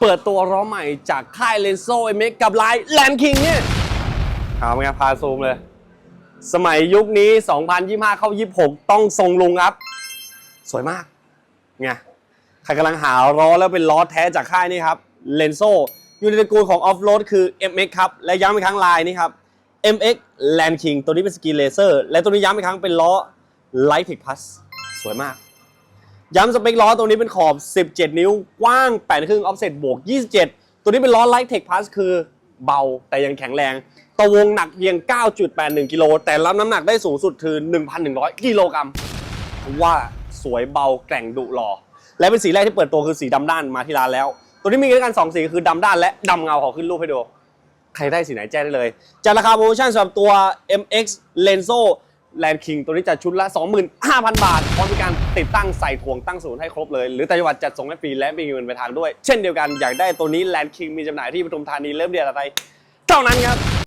เปิดตัวล้อใหม่จากค่ายเลนโซเอเมกับลายแลนคิงเนี่ยเอาไงพาซูมเลย สมัยยุคนี้ 2025 เข้า 26 ต้องทรงลุงครับ สวยมากไงใครกำลังหาล้อแล้วเป็นล้อแท้จากค่ายนี่ครับเลนโซอยู่ในตระกูลของออฟโรดคือ MX ครับ และย้ำอีกครั้งลายนี่ครับ MX Land King ตัวนี้เป็นสกีเลเซอร์ และตัวนี้ย้ำอีกครั้งเป็นล้อ Light Tech Plus สวยมาก ย้ำสเปคล้อตัวนี้เป็นขอบ 17 นิ้ว กว้าง8ครึ่งออฟเซ็ตบวก 27 ตัวนี้เป็นล้อ Light Tech Plus คือเบาแต่ยังแข็งแรงตัววงหนักเพียง 9.81 กิโล แต่รับน้ำหนักได้สูงสุดคือ1,100 กิโลกรัมว่าสวยเบาแกร่งดุหล่อ และเป็นสีแรกที่เปิดตัวคือสีดำด้านมาที่ร้านแล้ว ตัวนี้มีด้วยกัน2สีคือดำด้านและดำเงาขอขึ้นรูปให้ดู ใครได้สีไหนแจ้งได้เลยจากราคาโปรโมชั่นสำหรับตัว MX lenzo แลนด์คิงตัวนี้จะชุดละ 25,000 บาท พร้อมมีการติดตั้งใส่ถ่วงตั้งศูนย์ให้ครบเลย หรือต่จังหวัดจัดส่งให้ฟรีและมีเงินไปทางด้วย เช่นเดียวกันอยากได้ตัวนี้แลนด์คิงมีจำหน่ายที่ปทุมธานีเริ่มเดือนอะไรเท่านั้นครับ